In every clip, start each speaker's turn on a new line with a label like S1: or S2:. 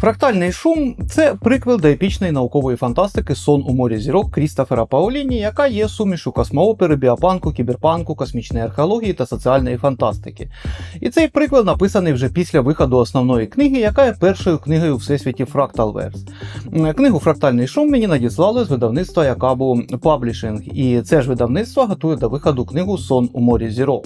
S1: Фрактальний шум це приквел до епічної наукової фантастики Сон у морі зірок Крістофера Паоліні, яка є сумішу космоопери, біопанку, кіберпанку, космічної археології та соціальної фантастики. І цей приквел написаний вже після виходу основної книги, яка є першою книгою у всесвіті Fractalverse. Книгу Фрактальний шум мені надіслали з видавництва Якабу Publishing, і це ж видавництво готує до виходу книгу Сон у морі зірок.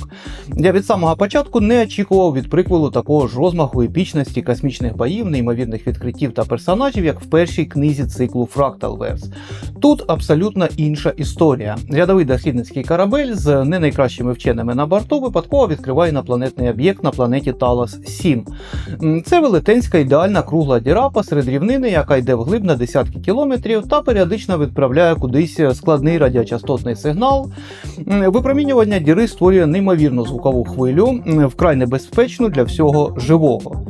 S1: Я від самого початку не очікував від приквелу такого ж розмаху епічності космічних боїв, неймовірних відкриттів та персонажів, як в першій книзі циклу Fractalverse. Тут абсолютно інша історія. Рядовий дослідницький корабель з не найкращими вченими на борту випадково відкриває інопланетний об'єкт на планеті Талас 7. Це велетенська ідеальна кругла діра посеред рівнини, яка йде вглиб на десятки кілометрів та періодично відправляє кудись складний радіочастотний сигнал. Випромінювання діри створює неймовірну звукову хвилю, вкрай небезпечну для всього живого.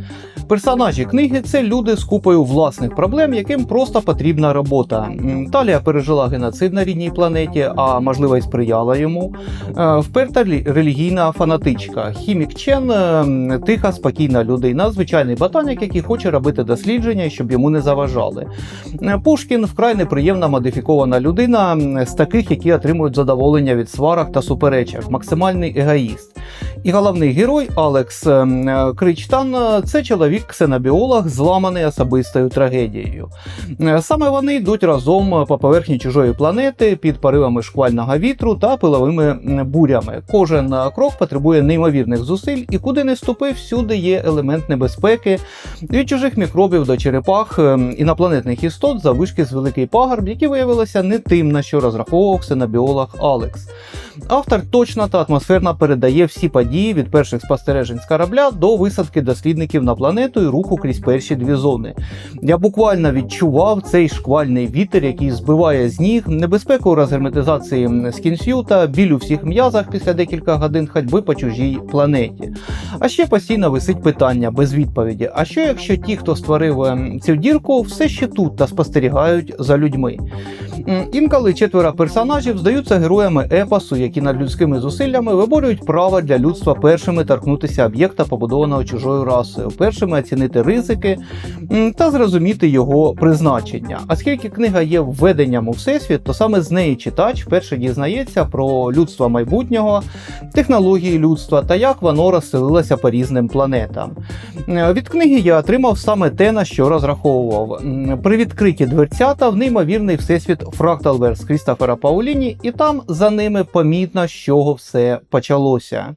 S1: Персонажі книги це люди з купою власних проблем, яким просто потрібна робота. Талія пережила геноцид на рідній планеті, а можливо й сприяла йому. Е, Вперта релігійна фанатичка. Хімік Чен е, тиха, спокійна людина, звичайний ботанік, який хоче робити дослідження, щоб йому не заважали. Е, Пушкін вкрай неприємна модифікована людина з таких, які отримують задоволення від сварок та суперечок, максимальний егоїст. І головний герой Алекс ем, е, Кричтан е, це чоловік-ксенобіолог, зламаний особистою трагедією. Е, Саме вони йдуть разом по поверхні чужої планети під поривами шквального вітру та пиловими бурями. Кожен крок потребує неймовірних зусиль, і куди не ступи, всюди є елемент небезпеки від чужих мікробів до черепах ем, інопланетних істот заввишки з великий пагорб, які виявилися не тим, на що розраховував ксенобіолог Алекс. Автор точно та атмосферно передає всі події від перших спостережень з корабля до висадки дослідників на планету і руху крізь перші дві зони. Я буквально відчував цей шквальний вітер, який збиває з ніг, небезпеку розгерметизації скінсюта, біль у всіх м'язах після декілька годин ходьби по чужій планеті. А ще постійно висить питання без відповіді: а що якщо ті, хто створив ем, цю дірку, все ще тут та спостерігають за людьми? Інколи четверо персонажів здаються героями епосу, які над людськими зусиллями виборюють право для людства першими торкнутися об'єкта, побудованого чужою расою, першими оцінити ризики та зрозуміти його призначення. Оскільки книга є введенням у всесвіт, то саме з неї читач вперше дізнається про людство майбутнього, технології людства та як воно розселилося по різним планетам. Від книги я отримав саме те, на що розраховував. При відкритті дверцята в неймовірний всесвіт Fractalverse Крістофера Пауліні, і там за ними помітно, з чого все почалося.